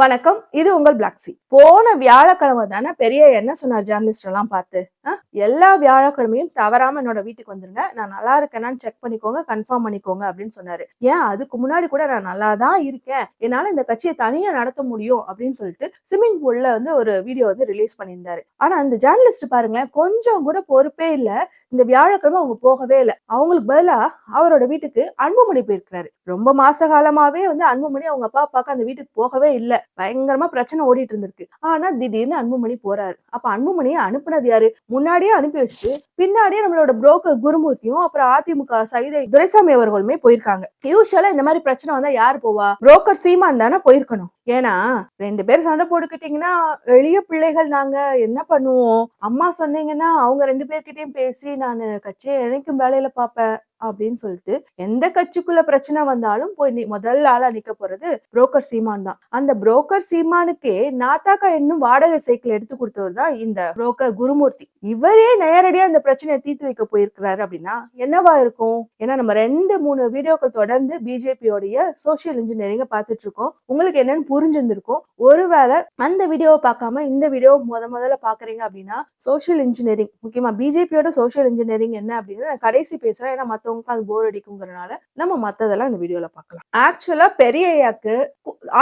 வணக்கம். இது உங்கள் பிளாக்ஸி போன வியாழக்கிழமை தானே பெரிய என்ன சொன்னார் ஜேர்னலிஸ்ட் எல்லாம் பார்த்து? எல்லா வியாழக்கிழமையும் தவறாம என்னோட வீட்டுக்கு வந்துருங்க. நான் நல்லா இருக்கேனான்னு செக் பண்ணிக்கோங்க கன்ஃபார்ம் பண்ணிக்கோங்க அப்படின்னு சொன்னாரு. ஏன்? அதுக்கு முன்னாடி கூட நான் நல்லா தான் இருக்கேன். என்னால இந்த கட்சியை தனியா நடத்த முடியும் அப்படின்னு சொல்லிட்டு ஸ்விம்மிங் பூல்ல வந்து ஒரு வீடியோ வந்து ரிலீஸ் பண்ணியிருந்தாரு. ஆனா அந்த ஜேர்னலிஸ்ட் பாருங்களேன் கொஞ்சம் கூட பொறுப்பே இல்லை. இந்த வியாழக்கிழமை அவங்க போகவே இல்லை. அவங்களுக்கு பதிலா அவரோட வீட்டுக்கு அன்புமணி போயிருக்கிறாரு. ரொம்ப மாச காலமாவே வந்து அன்புமணி அவங்க அப்பா அப்பாக்கு அந்த வீட்டுக்கு போகவே இல்லை. பயங்கரமா பிரச்சனை ஓடிட்டு இருந்திருக்கு. ஆனா திடீர்னு அன்புமணி போறாரு. அப்ப அன்புமணியை அனுப்புனது யாரு? முன்னாடியே அனுப்பி வச்சுட்டு பின்னாடியே நம்மளோட புரோக்கர் குருமூர்த்தியும் அப்புறம் அதிமுக சைதை துரைசாமி அவர்களுமே போயிருக்காங்க. யூஸ்வலா இந்த மாதிரி பிரச்சனை வந்தா யார் போவா? புரோக்கர் சீமான் தானே போயிருக்கணும். ஏன்னா ரெண்டு பேரும் சண்டை போட்டுக்கிட்டீங்கன்னா எளிய பிள்ளைகள் நாங்க. என்ன பண்ணுவோம்? அம்மா சொன்னீங்கன்னா அவங்க ரெண்டு பேர்கிட்டயும் பேசி நான் கட்சியை இணைக்கும் வேலையில பாப்பேன். அப்படின்னு சொல்லிட்டு எந்த கட்சிக்குள்ள பிரச்சனை வந்தாலும் போய் முதல் ஆளா நிக்க போறது புரோக்கர் சீமான் தான். அந்த புரோக்கர் சீமானுக்கே நாத்தாக்கா என்னும் வாடகை சைக்கிள் எடுத்து கொடுத்தவர் தான் இந்த புரோக்கர் குருமூர்த்தி. இவரே நேரடியா இந்த பிரச்சனையை தீர்த்து வைக்க போயிருக்கிறாரு அப்படின்னா என்னவா இருக்கும்? ஏன்னா நம்ம ரெண்டு மூணு வீடியோக்கள் தொடர்ந்து பிஜேபியோடைய சோசியல் இன்ஜினியரிங்க பார்த்துட்டு இருக்கோம். உங்களுக்கு என்னன்னு புரிஞ்சிருந்திருக்கும். ஒருவேளை அந்த வீடியோவை பார்க்காம இந்த வீடியோ முத முதல்ல பாக்குறீங்க அப்படின்னா சோஷியல் இன்ஜினியரிங் முக்கியமா பிஜேபியோட சோஷியல் இன்ஜினியரிங் என்ன அப்படின்னு நான் கடைசி பேசுறேன். ஏன்னா மத்தவங்களுக்கு அது போர் அடிக்குங்கிறனால நம்ம மத்ததெல்லாம் இந்த வீடியோல பார்க்கலாம். ஆக்சுவலா பெரிய ஐயாக்கு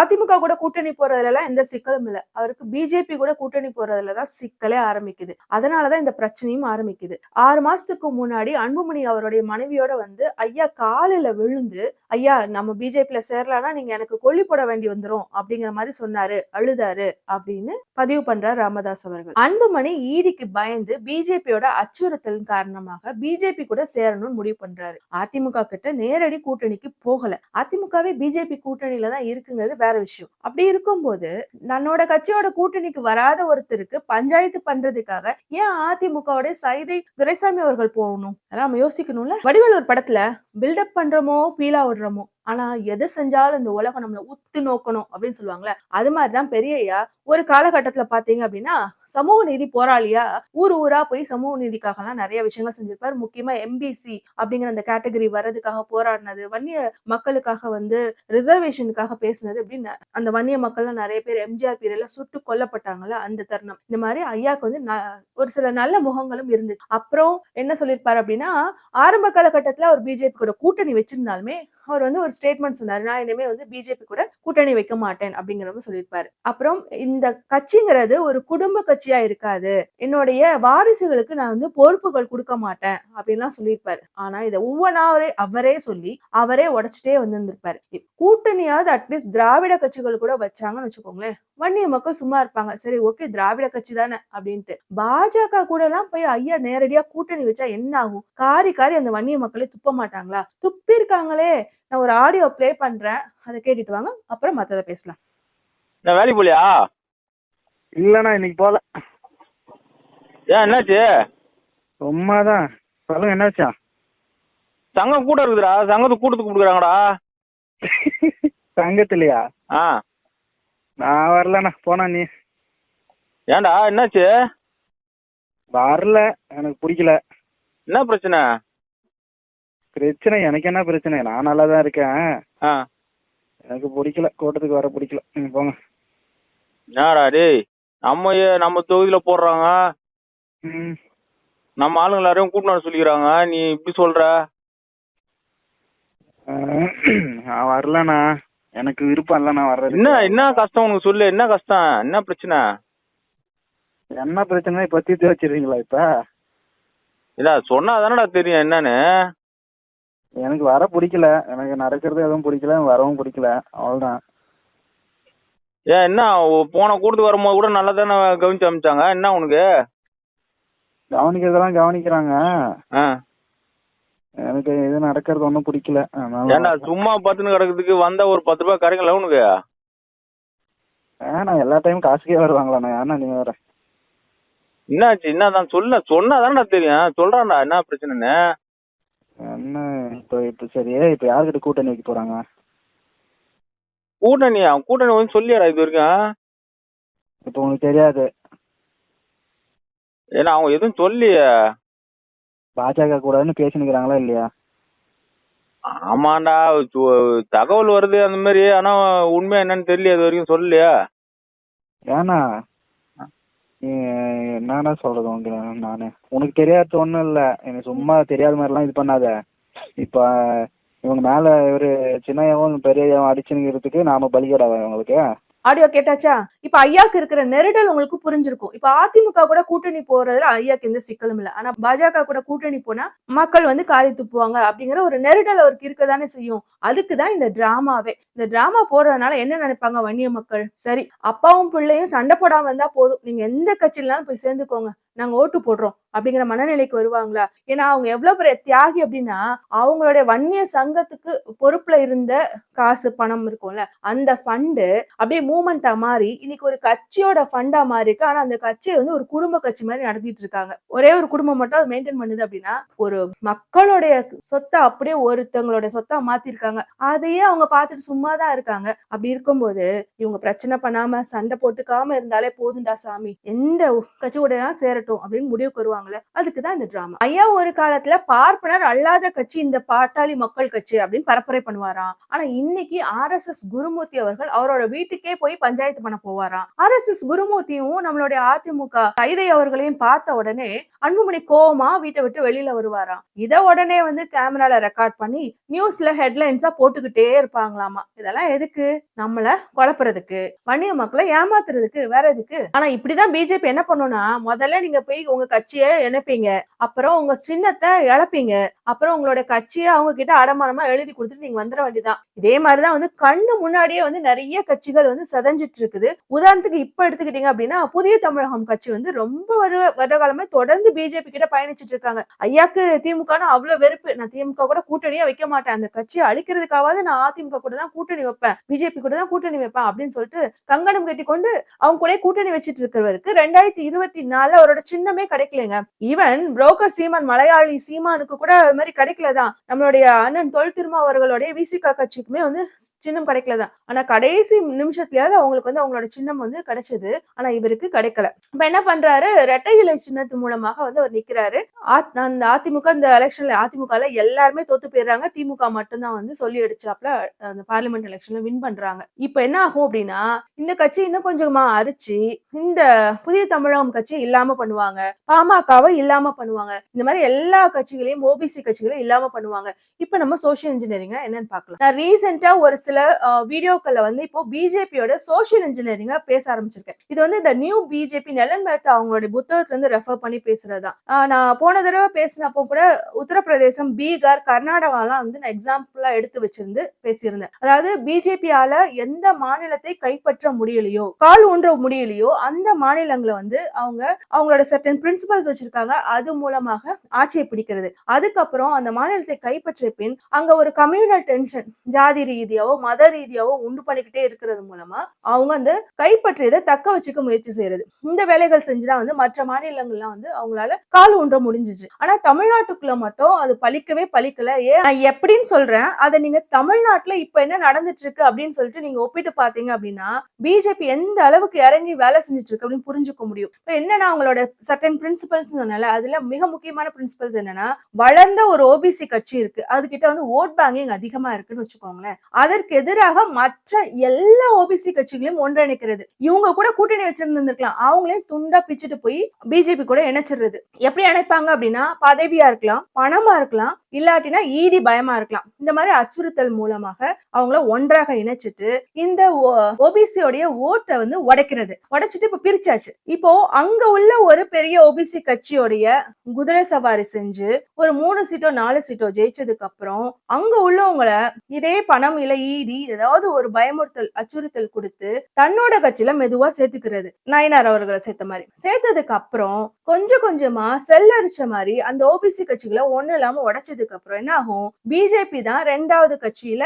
அதிமுக கூட கூட்டணி போறதுல எல்லாம் எந்த சிக்கலும் இல்ல. அவருக்கு பிஜேபி கூட கூட்டணி போறதுல தான் சிக்கலே ஆரம்பிக்குது. அதனாலதான் இந்த பிரச்சனையும் ஆரம்பிக்குது. ஆறு மாசத்துக்கு முன்னாடி அன்புமணி அவருடைய மனைவியோட வந்து ஐயா காலில விழுந்து ஐயா நம்ம பிஜேபில சேரலாம்னா நீங்க எனக்கு கொல்லி போட வேண்டி வந்துரும் அப்படிங்கிற மாதிரி சொன்னாரு அழுதாரு அப்படின்னு பதிவு பண்றார் ராமதாஸ் அவர்கள். அன்புமணி ஈடிக்கு பயந்து பிஜேபியோட அச்சுறுத்தலின் காரணமாக பிஜேபி கூட சேரணும்னு முடிவு பண்றாரு. அதிமுக கிட்ட நேரடி கூட்டணிக்கு போகல. அதிமுகவே பிஜேபி கூட்டணியில தான் இருக்குங்கிறது வேற விஷயம். அப்படி இருக்கும்போது தன்னோட கட்சியோட கூட்டணிக்கு வராத ஒருத்தருக்கு பஞ்சாயத்து பண்றதுக்காக ஏன் அதிமுகவோட சைதை துரைசாமி அவர்கள் போகணும்? அதெல்லாம் நம்ம யோசிக்கணும்ல. வடிவலூர் படத்துல பில்டப் பண்றோமோ பீலா விடுறோமோ ஆனா எதை செஞ்சாலும் இந்த உலகம் நம்மளை உத்து நோக்கணும் அப்படின்னு சொல்லுவாங்கல்ல அது மாதிரிதான் பெரியய்யா ஒரு காலகட்டத்துல பாத்தீங்க அப்படின்னா சமூக நீதி போராளியா ஊர் ஊரா போய் சமூக நீதிக்காக எல்லாம் நிறைய விஷயங்கள் செஞ்சிருப்பாரு. முக்கியமா எம்பிசி அப்படிங்கிற அந்த கேட்டகரி வர்றதுக்காக போராடினது வன்னிய மக்களுக்காக வந்து ரிசர்வேஷனுக்காக பேசினது அப்படின்னு அந்த வன்னிய மக்கள்லாம் நிறைய பேர் எம்ஜிஆர் பீரியட்ல சுட்டு கொல்லப்பட்டாங்களா அந்த தருணம். இந்த மாதிரி ஐயாக்கு வந்து ந- ஒரு சில நல்ல முகங்களும் இருந்துச்சு. அப்புறம் என்ன சொல்லியிருப்பாரு அப்படின்னா ஆரம்ப காலகட்டத்துல அவர் பிஜேபி கூட கூட்டணி வச்சிருந்தாலுமே அவர் வந்து ஒரு ஸ்டேட்மெண்ட் சொன்னார் நான் இனிமே வந்து பிஜேபி கூட கூட்டணி வைக்க மாட்டேன் அப்படிங்கிற மாதிரி சொல்லியிருப்பாரு. அப்புறம் இந்த கட்சிங்கிறது ஒரு குடும்ப கட்சியா இருக்காது. என்னுடைய வாரிசுகளுக்கு நான் வந்து பொறுப்புகள் கொடுக்க மாட்டேன் அப்படின்லாம் சொல்லியிருப்பாரு. ஆனா இதை ஒவ்வொன்றாவரே அவரே சொல்லி அவரே உடைச்சிட்டே வந்திருந்திருப்பாரு. கூட்டணியாவது அட்லீஸ்ட் திராவிட கட்சிகள் கூட வச்சாங்கன்னு வச்சுக்கோங்களேன். வன்னிய மக்கள் சும்மா இருப்பாங்க. சரி ஓகே திராவிட கட்சி தானே அப்படின்ட்டு. பாஜக கூட எல்லாம் போய் ஐயா நேரடியா கூட்டணி வச்சா என்ன ஆகும்? காரி காரி அந்த வன்னிய மக்களே துப்ப மாட்டாங்களா? துப்பி இருக்காங்களே நான் ஒரு ஆடியோ ப்ளே பண்றேன். அதை கேட்டுட்டு வாங்க. அப்புறம் மத்தத பேசலாம். நான் வேலைக்கு போலியா இல்லண்ணா இன்னைக்கு போல ஏன் என்னாச்சு? சும்மாதான். சொல்லுங்க என்னாச்சா? சங்கம் கூட்டம் இருக்குதுடா. சங்கத்துக்கு கூட்டத்துக்கு கொடுக்குறாங்கடா. சங்கத்திலையா ஆ. நான் வரலண்ணா. போனா நீ. ஏன்டா என்னாச்சு? வரல. எனக்கு பிடிக்கல. என்ன பிரச்சனை? பிரச்சனை எனக்கு என்ன பிரச்சனை? நான் நல்லா தான் இருக்கேன் எனக்கு பிடிக்கல. கூட்டத்துக்கு வர பிடிக்கல. நீங்க போங்க. என்னடா டேய்? நம்ம நம்ம தொகுதியில போடுறாங்க. நம்ம ஆளுங்க எல்லாரையும் கூப்பிட்டு சொல்லிக்கிறாங்க. நீ இப்படி சொல்ற? நான் வரலண்ணா. எனக்கு விருப்பம் இல்லைண்ணா வர்றது என்ன என்ன கஷ்டம் உனக்கு சொல்லு? என்ன கஷ்டம்? என்ன பிரச்சனை? என்ன பிரச்சனை இப்ப தீர்த்து வச்சிருக்கீங்களா இப்ப? இல்ல சொன்னா தானடா தெரியும் என்னன்னு. எனக்கு வர பிடிக்கல. எனக்கு நடக்கிறது எதுவும் பிடிக்கல வரவும் பிடிக்கல. அவ்வளவுதான். ஏன் என்ன போன கூட்டத்துக்கு வரும்போது கூட நல்லா தானே கவனிச்சு அமிச்சாங்க என்ன உனக்கு? கவனிக்கிறதெல்லாம் கவனிக்கிறாங்க. எனக்கு இது நடக்கிறது ஒன்றும் பிடிக்கல. ஏன்டா சும்மா பத்துன்னு கிடக்கிறதுக்கு வந்தா ஒரு பத்து ரூபாய் கரைக்கல உனக்கு? ஏன்னா எல்லா டைம் காசுக்கே வருவாங்களாண்ணா ஏன்னா நீங்க வேற. என்னாச்சு? என்னதான் சொல்ல சொன்னா தானடா தெரியும். சொல்றான்டா என்ன பிரச்சனைன்னு. என்ன இப்போ இப்போ சரி இப்போ யார்கிட்ட கூட்டணி வைக்க போறாங்க? கூட்டணியா? கூட்டணி வந்து சொல்லியாடா இது வரைக்கும்? இப்போ உங்களுக்கு தெரியாது. ஏன்னா அவங்க எதுவும் சொல்லியே பாஜக கூடன்னு பேசினுக்கிறாங்களா இல்லையா? ஆமாண்டா தகவல் வருது அந்த மாதிரி ஆனா உண்மை என்னன்னு தெரியல இது வரைக்கும் சொல்லலையா. ஏன்னா என்னன்னா சொல்றது உங்களுக்கு நானு உனக்கு தெரியாத ஒண்ணும் இல்ல. எனக்கு சும்மா தெரியாத மாதிரிலாம் இது பண்ணாத. இப்ப இவங்க மேல இவரு சின்னையாவும் பெரியவும் அடிச்சுங்கிறதுக்கு நாம பலிகடாவா இவங்களுக்கு? ஆடியோ கேட்டாச்சா? இப்ப ஐயாக்கு இருக்கிற நெருடல் உங்களுக்கு புரிஞ்சிருக்கும். இப்ப அதிமுக கூட கூட்டணி போறதுல ஐயாக்கு எந்த சிக்கலும் இல்லை. ஆனா பாஜக கூட கூட்டணி போனா மக்கள் வந்து காரி துப்புவாங்க அப்படிங்கிற ஒரு நெருடல் அவருக்கு இருக்கதானே செய்யும். அதுக்குதான் இந்த டிராமாவே. இந்த டிராமா போறதுனால என்ன நினைப்பாங்க வன்னிய மக்கள்? சரி அப்பாவும் பிள்ளையும் சண்டை போடாம இருந்தா போதும். நீங்க எந்த கட்சியிலனாலும் போய் சேர்ந்துக்கோங்க. நாங்க ஓட்டு போடுறோம் அப்படிங்கிற மனநிலைக்கு வருவாங்களா? ஏன்னா அவங்க எவ்வளவு பெரிய தியாகி அப்படின்னா அவங்களுடைய வன்னிய சங்கத்துக்கு பொறுப்புல இருந்த காசு பணம் இருக்கும்ல. அந்த ஃபண்டு அப்படியே மூமெண்டா மாறி இன்னைக்கு ஒரு கட்சியோட ஃபண்டா மாறி இருக்கு. ஆனா அந்த கட்சியை வந்து ஒரு குடும்ப கட்சி மாதிரி நடத்திட்டு இருக்காங்க. ஒரே ஒரு குடும்பம் மட்டும் அதை மெயின்டைன் பண்ணுது அப்படின்னா ஒரு மக்களுடைய சொத்தை அப்படியே ஒருத்தவங்களோட சொத்தா மாத்திருக்காங்க. அதையே அவங்க பார்த்துட்டு சும்மா தான் இருக்காங்க. அப்படி இருக்கும்போது இவங்க பிரச்சனை பண்ணாம சண்டை போட்டுக்காம இருந்தாலே போதுண்டா சாமி. எந்த கட்சி கூட சேரட்டும் அப்படின்னு முடிவுக்கு வருவாங்களே அதுக்குதான் இந்த டிராமா ஐயா ஒரு காலத்துல பார்ப்பனர் அல்லாத கட்சி இந்த பாட்டாளி மக்கள் கட்சி அப்படின்னு பரப்புரை பண்ணுவாராம். ஆனா இன்னைக்கு ஆர் எஸ் எஸ் குருமூர்த்தி அவர்கள் அவரோட வீட்டுக்கே போய் பஞ்சாயத்து பண்ண போவாராம். ஆர் எஸ் எஸ் குருமூர்த்தியும் நம்மளுடைய அதிமுக கைதை அவர்களையும் பார்த்த உடனே அன்புமணி கோவமா வீட்டை விட்டு வெளியில வருவாராம். இத உடனே வந்து கேமரால ரெக்கார்ட் பண்ணி நியூஸ்ல ஹெட்லைன்ஸா போட்டுக்கிட்டே இருப்பாங்களாமா? இதெல்லாம் எதுக்கு? நம்மள குழப்புறதுக்கு வன்னிய மக்களை ஏமாத்துறதுக்கு வேற எதுக்கு? ஆனா இப்படிதான் பிஜேபி என்ன பண்ணும்னா முதல்ல நீங்க போய் உங்க கட்சியை இணைப்பீங்க. அப்புறம் உங்க சின்னத்தை இழப்பீங்க. அப்புறம் உங்களோட கட்சியை அவங்க கிட்ட அடமானமா எழுதி கொடுத்துட்டு நீங்க வந்துட வேண்டியதான் இதே மாதிரிதான் வந்து கண்ணு முன்னாடியே வந்து நிறைய கட்சிகள் வந்து சதஞ்சிட்டு இருக்குது உதாரணத்துக்கு இப்ப எடுத்துக்கிட்டீங்க அப்படின்னா புதிய தமிழகம் கட்சி வந்து ரொம்ப வருட வருட காலமா தொடர்ந்து பிஜேபி கிட்ட பயணிச்சிட்டு இருக்காங்க ஐயாக்கு திமுகனா அவ்வளவு வெறுப்பு. நான் திமுக கூட கூட்டணியே வைக்க மாட்டேன். அந்த கட்சியை அழிக்கிறதுக்காவது நான் அதிமுக கூட தான் கூட்டணி வைப்பேன். பிஜேபி கூட தான் கூட்டணி வைப்பேன் அப்படின்னு சொல்லிட்டு கங்கணம் கட்டி கொண்டு அவங்க கூட கூட்டணி வச்சிட்டு இருக்கிறவருக்கு ரெண்டாயிரத்தி இருபத்தி நாலுல அவரோட சின்னமே கிடைக்கலங்க. ஈவன் புரோக்கர் சீமான் மலையாளி சீமானுக்கு கூட அது மாதிரி கிடைக்கலதான். நம்மளுடைய அண்ணன் தொல் திருமா அவர்களுடைய விசிகா கட்சிக்குமே வந்து சின்னம் கிடைக்கலதான். ஆனா கடைசி நிமிஷத்துலயாவது அவங்களுக்கு வந்து அவங்களோட சின்னம் வந்து கிடைச்சது. ஆனா இவருக்கு கிடைக்கல. இப்ப என்ன பண்றாரு? ரெட்டை இலை சின்னத்து மூலமாக வந்து அவர் நிக்கிறாரு. அந்த அதிமுக இந்த எலெக்ஷன்ல அதிமுகல எல்லாருமே தோத்து போயிடுறாங்க. திமுக மட்டும்தான் வந்து சொல்லி அடிச்சாப்ல அந்த பார்லிமெண்ட் எலெக்ஷன்ல வின் பண்றாங்க. இப்ப என்ன ஆகும் அப்படின்னா இந்த கட்சி இன்னும் கொஞ்சமா அரிச்சு இந்த புதிய தமிழகம் கட்சி இல்லாம பண்ணுவாங்க பாமகவை இல்லாம பண்ணுவாங்க. இந்த மாதிரி எல்லா கட்சிகளையும் ஓபிசி கட்சிகளையும் இல்லாம பண்ணுவாங்க. இப்ப நம்ம சோசியல் இன்ஜினியரிங் என்னன்னு பார்க்கலாம். நான் ரீசெண்டா ஒரு சில வீடியோக்கள்ல வந்து இப்போ பிஜேபியோட சோசியல் இன்ஜினியரிங் பேச ஆரம்பிச்சிருக்கேன். இது வந்து இந்த நியூ பிஜேபி நெலன் மேத்தா அவங்களுடைய புத்தகத்துல இருந்து ரெஃபர் பண்ணி பேசுறதுதான் நான் போன தடவை பேசினப்போ கூட உத்தரப்பிரதேசம் பீகார் கர்நாடகாலாம் வந்து நான் எக்ஸாம்பிளா எடுத்து வச்சிருந்து பேசியிருந்தேன். அதாவது பிஜேபியால எந்த மாநிலத்தை கைப்பற்ற முடியலையோ கால் ஊன்ற முடியலையோ அந்த மாநிலங்களை வந்து அவங்க அவங்களோட சர்டன் பிரின்சிபல்ஸ் வச்சிருக்காங்க அது மூலமாக ஆட்சியை பிடிக்கிறது. அதுக்கப்புறம் அந்த மாநிலத்தை கைப்பற்றிய பின் அங்க ஒரு கம்யூனல் டென்ஷன் ஜாதி ரீதியாவோ மத ரீதியாவோ உண்டு பண்ணிக்கிட்டே இருக்கிறது மூலமா அவங்க அந்த கைப்பற்றியதை தக்க வச்சுக்க முயற்சி செய்யறது. இந்த வேலைகள் செஞ்சுதான் வந்து மற்ற மாநிலங்கள்லாம் வந்து அவங்களால கால் ஊன்ற முடிஞ்சுச்சு. ஆனா தமிழ்நாட்டுக்குள்ள மட்டும் அது பழிக்கவே பழிக்கல. ஏன்? நான் எப்படின்னு சொல்றேன் அதை நீங்க தமிழ்நாட்டுல இப்ப என்ன நடந்துட்டு இருக்கு அப்படின்னு சொல்லிட்டு நீங்க ஒப்பிட்டு பாத்தீங்க அப்படின்னா பிஜேபி எந்த அளவுக்கு இறங்கி வேலை செஞ்சுட்டு இருக்கு அப்படின்னு புரிஞ்சுக்க முடியும். இப்ப என்னன்னா அவங்களோட சர்டன் பிரின்சிபல்ஸ் சொன்னால அதுல மிக முக்கியமான பிரின்சிபல்ஸ் என்னன்னா வளர்ந்த ஒரு ஓபிசி கட்சி இருக்கு. அதுகிட்ட வந்து ஓட் பேங்கிங் அதிகமா இருக்குன்னு வச்சுக்கோங்களேன். அதற்கு எதிராக மற்ற எல்லா ஓபிசி கட்சிகளையும் ஒன்றிணைக்கிறது. இவங்க கூட கூட்டணி வச்சிருந்துருக்கலாம் அவங்களையும் துண்டா பிச்சுட்டு போய் பிஜேபி கூட இணைச்சிடுறது. எப்படி இணைப்பாங்க அப்படின்னா பதவியா இருக்கலாம் பணமா இருக்கலாம் இல்லாட்டினா ஈடி பயமா இருக்கலாம். இந்த மாதிரி அச்சுறுத்தல் மூலமாக அவங்கள ஒன்றாக இணைச்சிட்டு இந்த ஓபிசியோடைய ஓட்டை வந்து உடைக்கிறது. உடைச்சிட்டு இப்ப பிரிச்சாச்சு. இப்போ அங்க உள்ள ஒரு பெரிய ஓபிசி கட்சியோடைய குதிரை சவாரி செஞ்சு ஒரு மூணு சீட்டோ நாலு சீட்டோ ஜெயிச்சதுக்கு அப்புறம் அங்க உள்ளவங்கள இதே பணம் இல்ல ஈடி ஏதாவது ஒரு பயமுறுத்தல் அச்சுறுத்தல் கொடுத்து தன்னோட கட்சியில மெதுவா சேர்த்துக்கிறது. நயனார் அவர்களை சேர்த்த மாதிரி. சேர்த்ததுக்கு அப்புறம் கொஞ்சம் கொஞ்சமா செல்லரிச்ச மாதிரி அந்த ஓபிசி கட்சிகளை ஒண்ணு இல்லாம முடிஞ்சதுக்கு அப்புறம் என்ன ஆகும்? பிஜேபி தான் ரெண்டாவது கட்சியில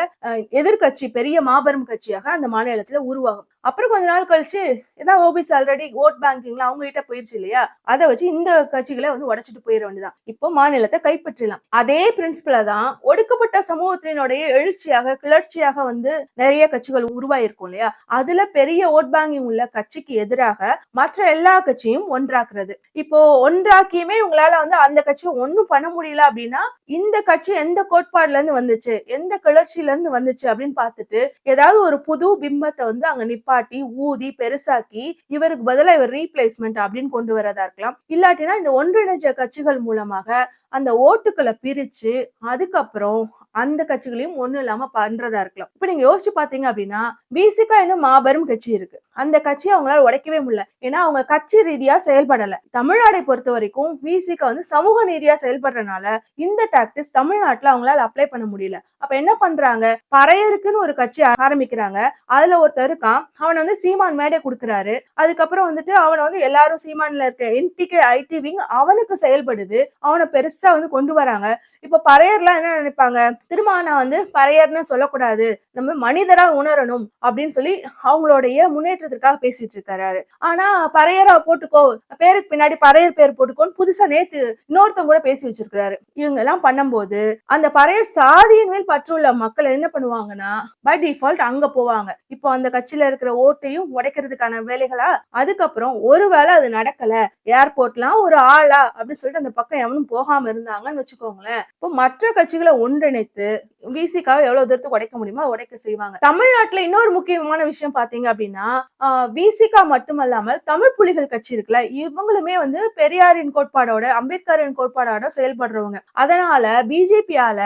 எதிர்கட்சி பெரிய மாபெரும் கட்சியாக அந்த மாநிலத்துல உருவாகும். அப்புறம் கொஞ்ச நாள் கழிச்சு இதான் ஓபிசி ஆல்ரெடி ஓட் பேங்கிங்ல அவங்க கிட்ட போயிருச்சு இல்லையா? அதை வச்சு இந்த கட்சிகளை வந்து உடைச்சிட்டு போயிட வேண்டியதான் இப்போ மாநிலத்தை கைப்பற்றலாம். அதே பிரின்சிபல தான் ஒடுக்கப்பட்ட சமூகத்தினுடைய எழுச்சியாக கிளர்ச்சியாக வந்து நிறைய கட்சிகள் உருவாயிருக்கும் இல்லையா? அதுல பெரிய ஓட் பேங்கிங் உள்ள கட்சிக்கு எதிராக மற்ற எல்லா கட்சியும் ஒன்றாக்குறது. இப்போ ஒன்றாக்கியுமே உங்களால வந்து அந்த கட்சியை ஒன்னும் பண்ண முடியல அப்படின்னா இந்த இந்த கட்சி எந்த கோட்பாடுல இருந்து வந்துச்சு? எந்த கிளர்ச்சியில இருந்து வந்துச்சு அப்படின்னு பார்த்துட்டு ஏதாவது ஒரு புது பிம்பத்தை வந்து அங்க நிப்பாட்டி ஊதி பெருசாக்கி இவருக்கு பதிலா இவர் ரீப்ளேஸ்மெண்ட் அப்படின்னு கொண்டு வரதா இருக்கலாம். இல்லாட்டினா இந்த ஒன்றிணைஞ்ச கட்சிகள் மூலமாக அந்த ஓட்டுக்களை பிரிச்சு அதுக்கப்புறம் அந்த கட்சிகளையும் ஒண்ணும் இல்லாம பண்றதா இருக்கலாம். இப்ப நீங்க யோசிச்சு பாத்தீங்க அப்படின்னா பிசிகா இன்னும் மாபெரும் கட்சி இருக்கு. அந்த கட்சியை அவங்களால உடைக்கவே முடியல. ஏன்னா அவங்க கட்சி ரீதியா செயல்படல. தமிழ்நாடை பொறுத்த வரைக்கும் விசிகா வந்து சமூக நீதியா செயல்படுறதுனால இந்த டாக்டிஸ் தமிழ்நாட்டுல அவங்களால அப்ளை பண்ண முடியல. அப்ப என்ன பண்றாங்க? பறையருக்குன்னு ஒரு கட்சி ஆரம்பிக்கிறாங்க. அதுல ஒருத்தர் இருக்கான். அவன் வந்து சீமான் மேடை கொடுக்குறாரு. அதுக்கப்புறம் வந்துட்டு அவனை வந்து எல்லாரும் சீமான்ல இருக்க என்டிகே ஐடி விங் அவனுக்கு செயல்படுது. அவனை பெருசா வந்து கொண்டு வராங்க. இப்ப பறையர்லாம் என்ன நினைப்பாங்க? திருமானா வந்து பறையர்னு சொல்லக்கூடாது. நம்ம மனிதரா உணரணும் அப்படின்னு சொல்லி அவங்களுடைய முன்னேற்றத்திற்காக பேசிட்டு இருக்காரு. ஆனா பறையரா போட்டுக்கோ பேருக்கு பின்னாடி பறையர் பேர் போட்டுக்கோன்னு புதுசா நேத்து இன்னொருத்தவங்க கூட பேசி வச்சிருக்காரு இவங்க எல்லாம் பண்ணும்போது அந்த பறையர் சாதியின் மேல் பற்றுள்ள மக்கள் என்ன பண்ணுவாங்கன்னா பை டிஃபால்ட் அங்க போவாங்க. இப்போ அந்த கட்சியில இருக்கிற ஓட்டையும் உடைக்கிறதுக்கான வேலைகளா அதுக்கப்புறம் ஒருவேளை அது நடக்கல ஏர்போர்ட்லாம் ஒரு ஆளா அப்படின்னு சொல்லிட்டு அந்த பக்கம் எவனும் போகாம இருந்தாங்கன்னு வச்சுக்கோங்களேன். இப்போ மற்ற கட்சிகளை சேர்த்து விசிகாவை எவ்வளவு தூரத்துக்கு உடைக்க முடியுமோ உடைக்க செய்வாங்க. தமிழ்நாட்டுல இன்னொரு முக்கியமான விஷயம் பாத்தீங்க அப்படின்னா விசிகா மட்டுமல்லாமல் தமிழ் புலிகள் கட்சி இருக்குல்ல இவங்களுமே வந்து பெரியாரின் கோட்பாடோட அம்பேத்கரின் கோட்பாடோட செயல்படுறவங்க. அதனால பிஜேபியால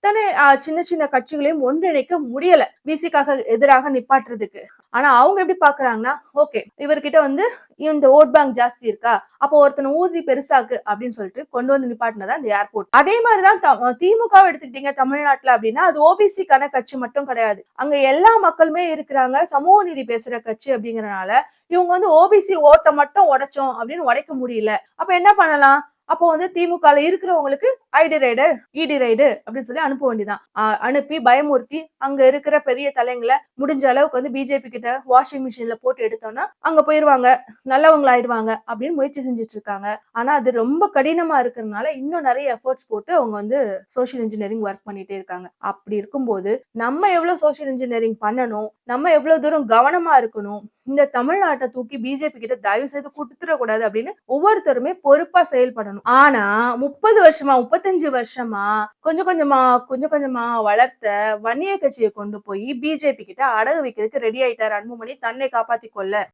அத்தனை சின்ன சின்ன கட்சிகளையும் ஒன்றிணைக்க முடியல. விசிக்காக எதிராக நிப்பாட்டுறதுக்கு. ஆனா அவங்க எப்படி பாக்குறாங்கன்னா ஓகே இவர்கிட்ட வந்து இந்த ஓட் பேங்க் ஜாஸ்தி இருக்கா? அப்போ ஒருத்தனை ஊதி பெருசாக்கு அப்படின்னு சொல்லிட்டு கொண்டு வந்து நிப்பாட்டினதான் இந்த ஏர்போர்ட். அதே மாதிரிதான் த- திமுக எடுத்துக்கிட்டீங்க தமிழ்நாட்டுல அப்படின்னா அது ஓபிசிக்கான கட்சி மட்டும் கிடையாது. அங்க எல்லா மக்களுமே இருக்கிறாங்க. சமூக நீதி பேசுற கட்சி அப்படிங்கறனால இவங்க வந்து ஓபிசி ஓட்டை மட்டும் உடைச்சோம் அப்படின்னு உடைக்க முடியல. அப்ப என்ன பண்ணலாம்? அப்போ வந்து திமுக இருக்கிறவங்களுக்கு ஐடி ரைடு இடி ரைடு அப்படின்னு சொல்லி அனுப்ப வேண்டியதான் அனுப்பி பயமுறுத்தி அங்க இருக்கிற பெரிய தலைங்களை முடிஞ்ச அளவுக்கு வந்து பிஜேபி கிட்ட வாஷிங் மிஷின்ல போட்டு எடுத்தோம்னா அங்க போயிருவாங்க நல்லவங்களாயிடுவாங்க அப்படின்னு முயற்சி செஞ்சுட்டு இருக்காங்க. ஆனா அது ரொம்ப கடினமா இருக்கிறதுனால இன்னும் நிறைய எஃபர்ட்ஸ் போட்டு அவங்க வந்து சோஷியல் இன்ஜினியரிங் ஒர்க் பண்ணிட்டே இருக்காங்க. அப்படி இருக்கும்போது நம்ம எவ்வளவு சோஷியல் இன்ஜினியரிங் பண்ணணும் நம்ம எவ்வளவு தூரம் கவனமா இருக்கணும் இந்த தமிழ்நாட்டை தூக்கி பிஜேபி கிட்ட தயவு செய்து கொடுத்துடக்கூடாது அப்படின்னு ஒவ்வொருத்தருமே பொறுப்பா செயல்படணும். ஆனா முப்பது வருஷமா முப்பத்தஞ்சு வருஷமா கொஞ்சம் கொஞ்சமா கொஞ்சம் கொஞ்சமா வளர்த்த வன்னிய கட்சியை கொண்டு போய் பிஜேபி கிட்ட அடகு வைக்கிறதுக்கு ரெடி ஆயிட்டாரு அன்புமணி. தன்னை காப்பாத்தி கொள்ள